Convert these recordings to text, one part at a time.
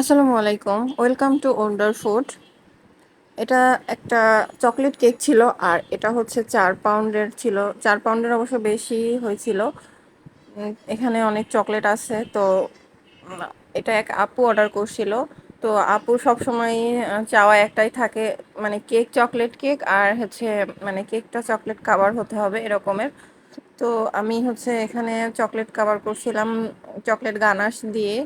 আসসালামু আলাইকুম। Welcome to wonder food এটা একটা চকলেট কেক ছিল আর এটা হচ্ছে চার পাউন্ডের ছিল। চার পাউন্ডের অবশ্য বেশি হয়েছিল। এখানে অনেক চকলেট আছে। তো এটা এক আপু অর্ডার করছিল। তো আপু সবসময় চাওয়া একটাই থাকে মানে কেক চকলেট কেক আর হচ্ছে মানে কেকটা চকলেট কাভার হতে হবে এরকমের। তো আমি হচ্ছে এখানে চকলেট কাভার করছিলাম, চকলেট গানাশ দিয়ে।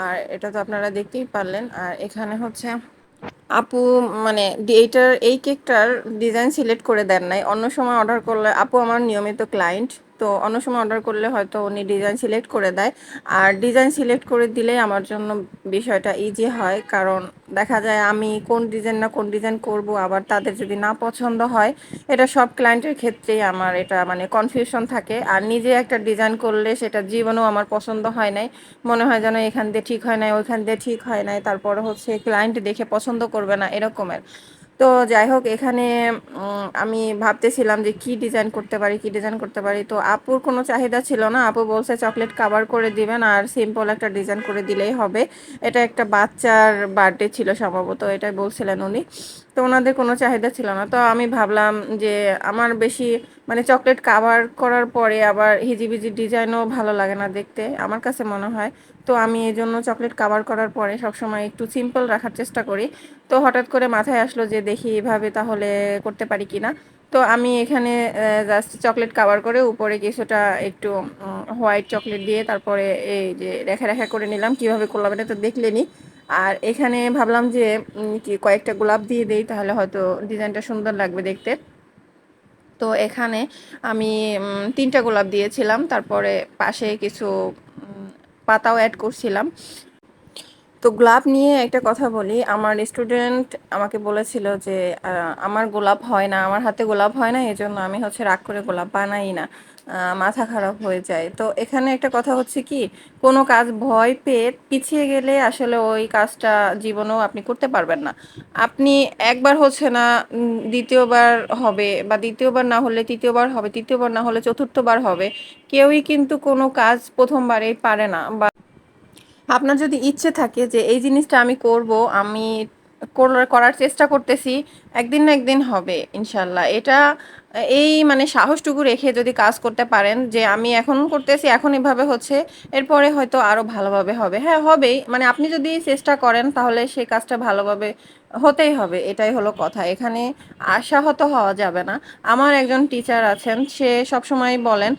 আর এটা তো আপনারা দেখতেই পারলেন। আর এখানে হচ্ছে আপু মানে এইটার, এই কেকটার ডিজাইন সিলেক্ট করে দেন নাই। অন্য সময় অর্ডার করলে, আপু আমার নিয়মিত ক্লায়েন্ট তো অন্য সময় অর্ডার করলে হয়তো উনি ডিজাইন সিলেক্ট করে দেয়। আর ডিজাইন সিলেক্ট করে দিলেই আমার জন্য বিষয়টা ইজি হয়। কারণ দেখা যায় আমি কোন ডিজাইন না কোন ডিজাইন করব, আবার তাদের যদি না পছন্দ হয়, এটা সব ক্লায়েন্টের ক্ষেত্রেই আমার এটা মানে কনফিউশন থাকে। আর নিজে একটা ডিজাইন করলে সেটা জীবনেও আমার পছন্দ হয় নাই। মনে হয় যেন এখান দিয়ে ঠিক হয় নাই, ওইখান দিয়ে ঠিক হয় নাই। তারপরে হচ্ছে ক্লায়েন্ট দেখে পছন্দ করবে না, এরকমের। তো যাই হোক, এখানে আমি ভাবতেছিলাম যে কি ডিজাইন করতে পারি, কি ডিজাইন করতে পারি। তো আপুর কোনো চাহিদা ছিল না। আপু বলছে চকলেট কাভার করে দিবেন আর সিম্পল একটা ডিজাইন করে দিলেই হবে। এটা একটা বাচ্চার বার্থডে ছিল সম্ভবত, এটাই বলছিলেন উনি। তো ওনাদের কোনো চাহিদা ছিল না। তো আমি ভাবলাম যে আমার বেশি মানে চকলেট কাভার করার পরে আবার হিজিবিজি ডিজাইনও ভালো লাগে না দেখতে। আমার কাছে মনে হয় তো আমি এই জন্য চকলেট কাভার করার পরে সবসময় একটু সিম্পল রাখার চেষ্টা করি। তো হঠাৎ করে মাথায় আসলো যে দেখি এভাবে তাহলে করতে পারি কিনা। তো আমি এখানে জাস্ট চকলেট কাভার করে উপরে কিছুটা একটু হোয়াইট চকলেট দিয়ে তারপরে এই যে রেখা রেখা করে নিলাম। কীভাবে করলাম এটা তো দেখলেনি আর এখানে ভাবলাম যে কি কয়েকটা গোলাপ দিয়ে দেই তাহলে হয়তো ডিজাইনটা সুন্দর লাগবে দেখতে। তো এখানে আমি তিনটা গোলাপ দিয়েছিলাম। তারপরে পাশে কিছু পাতাও অ্যাড করছিলাম। তো গোলাপ নিয়ে একটা কথা বলি। আমার স্টুডেন্ট আমাকে বলেছিল যে আমার গোলাপ হয় না, আমার হাতে গোলাপ হয় না, এজন্য আমি হচ্ছে রাগ করে গোলাপ বানাই না। মাথা খারাপ হয়ে যায়। তো এখানে একটা কথা হচ্ছে কি, কোনো কাজ ভয় পেয়ে পিছিয়ে গেলে আসলে ওই কাজটা জীবনেও আপনি করতে পারবেন না। আপনি একবার হচ্ছে না দ্বিতীয়বার হবে বা দ্বিতীয়বার না হলে তৃতীয়বার হবে, তৃতীয়বার না হলে চতুর্থবার হবে, কেউই কিন্তু কোনো কাজ প্রথমবারেই পারে না বা আপনার যদি ইচ্ছে থাকে যে এই জিনিসটা আমি করব, আমি করার চেষ্টা করতেছি, একদিন না একদিন হবে, ইনশাল্লাহ। এটা, এই মানে সাহসটুকু রেখে যদি কাজ করতে পারেন, যে আমি এখন করতেছি, এখন এভাবে হচ্ছে, এরপরে হয়তো আরও ভালোভাবে হবে। হ্যাঁ হবেই। মানে আপনি যদি চেষ্টা করেন, তাহলে সেই কাজটা ভালোভাবে হতেই হবে, এটাই হলো কথা। এখানে আশাহত হওয়া যাবে না। আমার একজন টিচার আছেন, সে সবসময় বলেন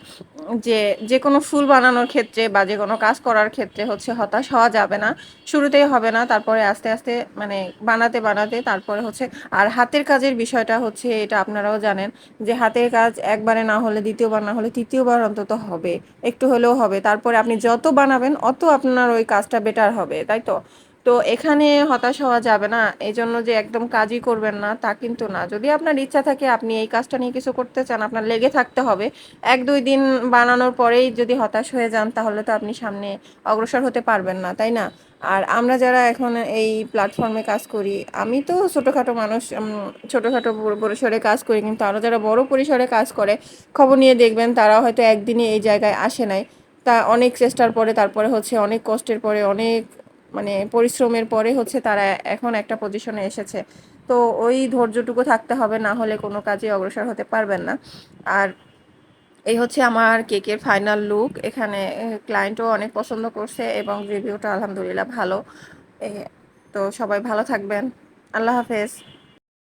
যে যে কোনো ফুল বানানোর ক্ষেত্রে বা যে কোনো কাজ করার ক্ষেত্রে হচ্ছে হতাশ হওয়া যাবে না। শুরুতেই হবে না, তারপরে আস্তে আস্তে মানে বানাতে বানাতে, তারপরে হচ্ছে আর হাতের কাজের বিষয়টা হচ্ছে এটা আপনারাও জানেন যে হাতের কাজ একবারে না হলে, দ্বিতীয়বার না হলে তৃতীয়বার অন্তত হবে, একটু হলেও হবে। তারপরে আপনি যত বানাবেন, অত আপনার ওই কাজটা বেটার হবে, তাই তো? তো এখানে হতাশ হওয়া যাবে না। এই জন্য যে একদম কাজই করবেন না, তা কিন্তু না। যদি আপনার ইচ্ছা থাকে, আপনি এই কাজটা নিয়ে কিছু করতে চান, আপনার লেগে থাকতে হবে। এক, দুই দিন বানানোর পরেই যদি হতাশ হয়ে যান, তাহলে তো আপনি সামনে অগ্রসর হতে পারবেন না, তাই না? আর আমরা যারা এখন এই প্ল্যাটফর্মে কাজ করি, আমি তো ছোটোখাটো মানুষ ছোটোখাটো পরিসরে কাজ করি, কিন্তু আরও যারা বড় পরিসরে কাজ করে, খবর নিয়ে দেখবেন তারা হয়তো একদিনে এই জায়গায় আসে নাই। তা অনেক চেষ্টার পরে, তারপরে হচ্ছে অনেক কষ্টের পরে, অনেক মানে পরিশ্রমের পরে হচ্ছে তারা এখন একটা পজিশনে এসেছে। তো ওই ধৈর্যটুকু থাকতে হবে, না হলে কোনো কাজে অগ্রসর হতে পারবেন না। আর এই হচ্ছে আমার কেকের ফাইনাল লুক এখানে ক্লায়েন্টও অনেক পছন্দ করছে এবং রিভিউটা আলহামদুলিল্লাহ ভালো। তো সবাই ভালো থাকবেন। আল্লাহ হাফেজ।